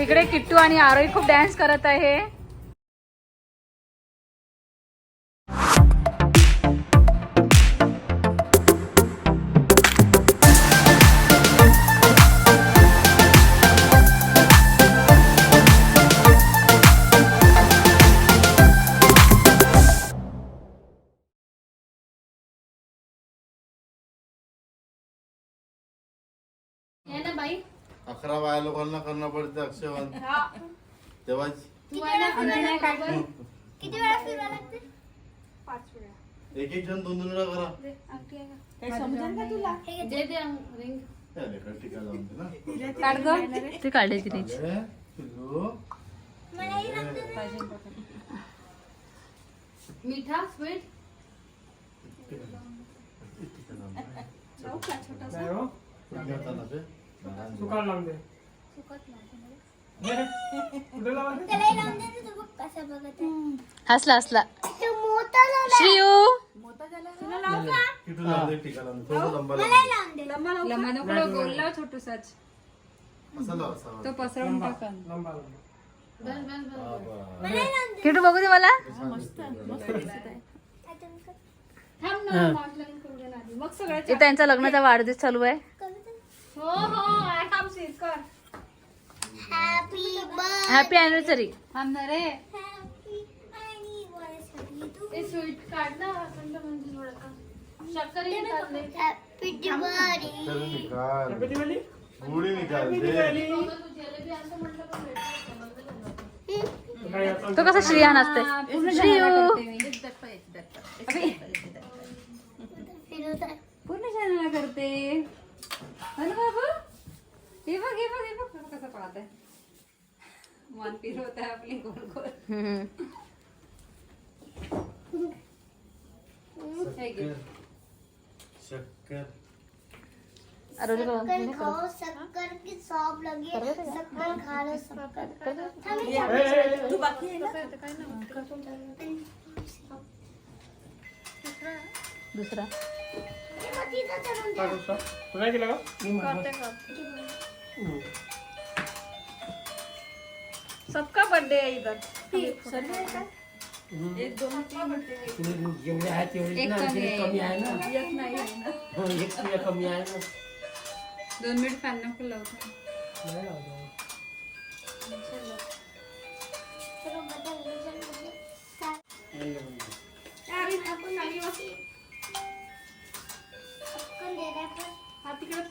तिकडे किट्टू आणि आरोही खूप डान्स करत आहे. अकरा बाया लोकांना करणं पडतं अक्षयवान तेव्हाच. किती वेळा फिरवा लागते? एक एक जण दोन दोन वेळा करा. हे घे. अरे, एका ठिकाणी जाऊन दे ना. काढ ग. ते काढले तिने अरे, पिल्लू. मलाही लागते ना. मीठा स्वीट? नाही लावून दे. नाही. ना, तो कसा बघत आहे. हसला हसला तो मोठा झाला. श्रीयू. किटू जाऊन दे, टिका लावून दे. थोडं लंबा लावून मलाही दे. लावून दे. गोल्ला छोटूसाच. असं लाव, असं लाव. तो पसरवून टाका लंबा हा, बरं. लावून दे. किटू बघू दे मला. थांब ना मास्क लावून करू दे ना आधी. मग सगळं इथे त्यांचा लग्नाचा वाढदिवस चालू आहे. हो हो आराम से कर. हॅपी बर्थडे हॅपी अॅनिव्हर्सरी थांब रे ते स्वीट काढ ना अखंड म्हणजे थोडं का शक्कर ही घातले हॅपी दिवाळी चल निकाल. कधी वाली गुढी निकाल दे. जिलेबी असं म्हटलं पण भेटत समजलं काय आता तो कसा श्रियान असते श्रीयू. पूर्ण चॅनल करते. अरे बाबा हे बघ हे बघ हे बघ कसं पाहत आहे मन फिरवत आहे आपली गोल गोल शक्कर. शक्कर शक्कर खाओ शक्कर की सौंप लगी शक्कर खा लो शक्कर थांब ए, ए, ए, दुसरा हे? तू काय केलं का हम्म. सबका बर्थडे आहे इधर. तुम्ही जेवढे आहे तेवढे कमी आहे. ना. हो एक तुझ्या कमी आहे ना. दोन मिनिट फॅन नको लावतो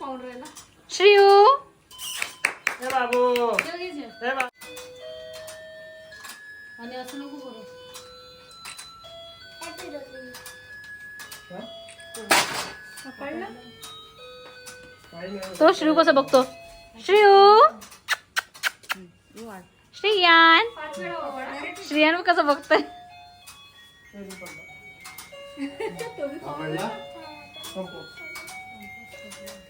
श्रीयू. ए बाबू. घे जेव. आणि असं नको करू. तो श्रीयू कसं बघतो? श्रीयू. श्रीयान. श्रीयान कसं बघतोय? आवडला संपव.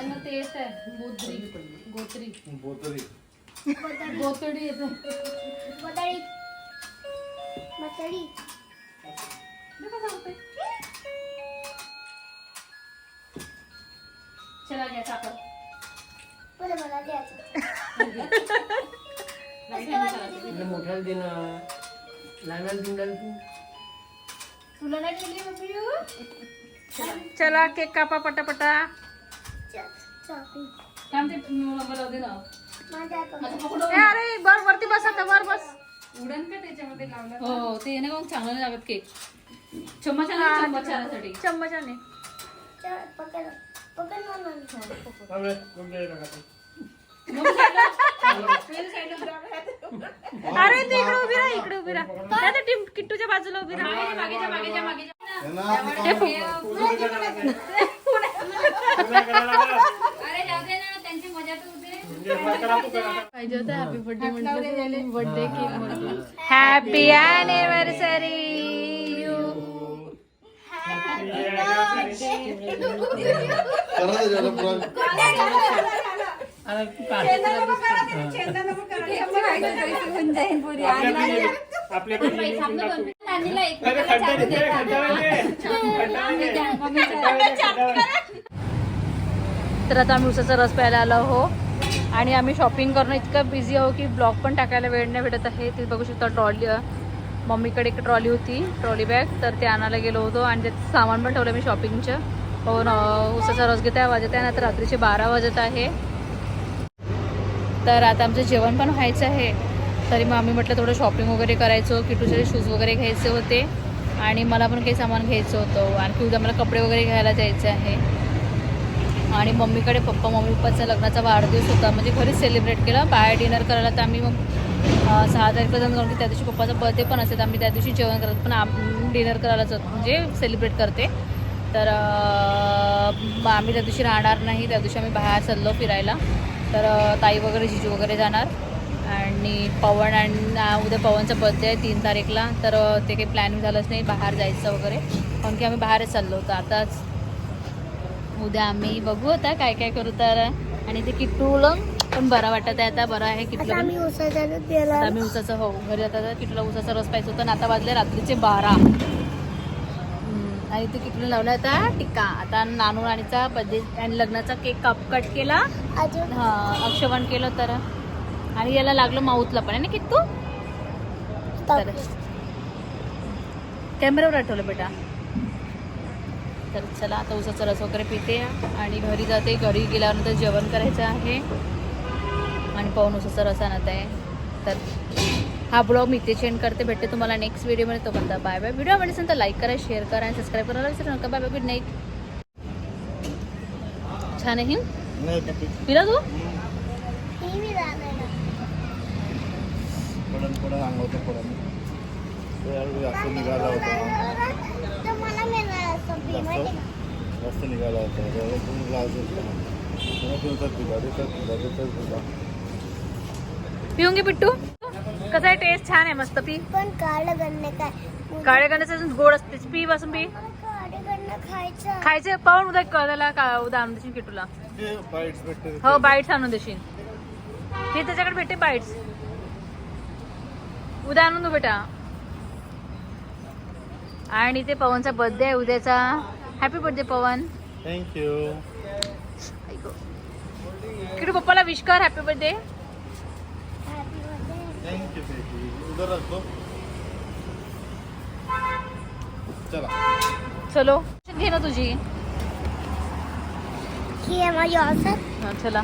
ना ते येत आहे गोत्री. गोत्री. बोतरी गोतडी येत बदळी बदळी चला घ्या मला द्यायचं मोठ्याला दे ना. लहानाला देऊन राहिली तू. तुला नाही दिली मग पिऊ चला केक कापा पटापटा. थांब ते मला लावू दे ना. माझ्या हातात. माझं पकडून ए अरे बर वरती बस आता वर बस. उडन का त्याच्यामध्ये लावलं? हो ते नाही मग चांगलं नाही लागत केक. चम्मचाने चम्मचासाठी. चम्मचाने. थांब ते. अरे ते इकडे उभी राहा इकडे उभी राहा. टिम- किट्टूच्या बाजूला उभी राहा. मागेच्या मागेच्या मागेच्या है ना अरे जाऊ दे ना त्यांची मजा तर होते पाहिजे होतं हॅपी बर्थडे म्हटलं birthday cake happy anniversary you आपल्या पिढी नानीला एक अरे खड्डा रे, खड्डा रे. तर आता आम्ही उसाचा रस प्यायला आलो हो आणि आम्ही शॉपिंग करणं इतकं बिझी आहो की ब्लॉग पण टाकायला वेळ नाही भेटत आहे. ते बघू शकता ट्रॉली मम्मीकडे एक ट्रॉली होती ट्रॉली बॅग तर ते आणायला गेलो होतो आणि त्यात सामान पण ठेवलं मी शॉपिंगचं पण हो उसाचा रस घेता वाजत आहे ना तर रात्रीचे बारा वाजत आहे. तर आता आमचं जेवण पण व्हायचं आहे. तरी मग आम्ही म्हटलं थोडं शॉपिंग वगैरे करायचो किटूचे शूज वगैरे घ्यायचे होते. आणि मला पण काही सामान घ्यायचं होतं. आणखी उद्या मला कपडे वगैरे घ्यायला जायचे आहे. आणि मम्मीकडे पप्पा मम्मी पप्पाचा लग्नाचा वाढदिवस होता. म्हणजे घरीच सेलिब्रेट केला. बाहेर डिनर करायला तर आम्ही मग सहा तारखेला जाऊन कारण की त्या दिवशी पप्पाचा बर्थडे पण असेल. तर आम्ही त्या दिवशी जेवण करत पण डिनर करायला जातो म्हणजे सेलिब्रेट करते. तर मग आम्ही त्या दिवशी राहणार नाही. त्या दिवशी आम्ही बाहेर चाललो फिरायला. तर ताई वगैरे जिजू वगैरे जाणार. आणि पवन आणि उद्या पवनचा बर्थडे आहे तीन तारीखला. तर ते काही प्लॅनिंग झालंच नाही. बाहेर जायचं वगैरे. कारण की आम्ही बाहेरच चाललो होतो. आताच उद्या आम्ही बघू आता काय काय करू तर. आणि ते किट्टूला पण बरं वाटत आहे आता बरं आहे पण आम्ही उसाचा हो घरी आता किटूला उसाचा रस पाहिजे होता आता वाजले रात्रीचे बारा. आणि ते किटूला लावला आता टिक्का. आता नानू राणीचा बर्थडे आणि लग्नाचा केक काप कट केला हा अक्षवण केलं तर. आणि याला लागलं माऊथला पण आहे ना किट्टू? तर. कॅमेऱ्यावर आठवलं बेटा. तर चला आता उसाचा रस वगैरे पिते आणि घरी जाते. घरी गेल्यानंतर जेवण करायचं आहे. आणि पाहून उसाचा रस आणत आहे. तर हा ब्लॉग मी इथे चेंड करते. भेटते तुम्हाला नेक्स्ट व्हिडिओमध्ये तो म्हणता बाय बाय व्हिडिओ आवडली असेल तर लाईक करा शेअर करा आणि सबस्क्राईब करायला विसरू नका. बाय बाय गुड नाईट छान आहे. पिला तू? टीव्ही लागला पडन पडन अंगावरचं पडन. तो यावेळी जास्त निघाला होता. मला मिळणार असं? जास्त? निघाला होता. ग्लास देतात देतात पिऊन घे पिट्टू. कसं आहे? टेस्ट छान आहे मस्त पी. पण काळं गन्ने काय? काळे गण्याचं गोड असते. पी बसून पी. खायचं. खायचे? पाहून उद्या कळायला का? उद्या आणून देशील किटूला हो बाईट्स आणून देशील. हे त्याच्याकडे भेटते बाईट्स उद्या आणून दे बेटा. आणि ते पवनचा बर्थडे आहे उद्याचा. Happy birthday Pavan. Thank you Kittu पप्पाला विश कर happy birthday happy birthday thank you baby उधर रख दो चला. चलो घे ना तुझी. चला.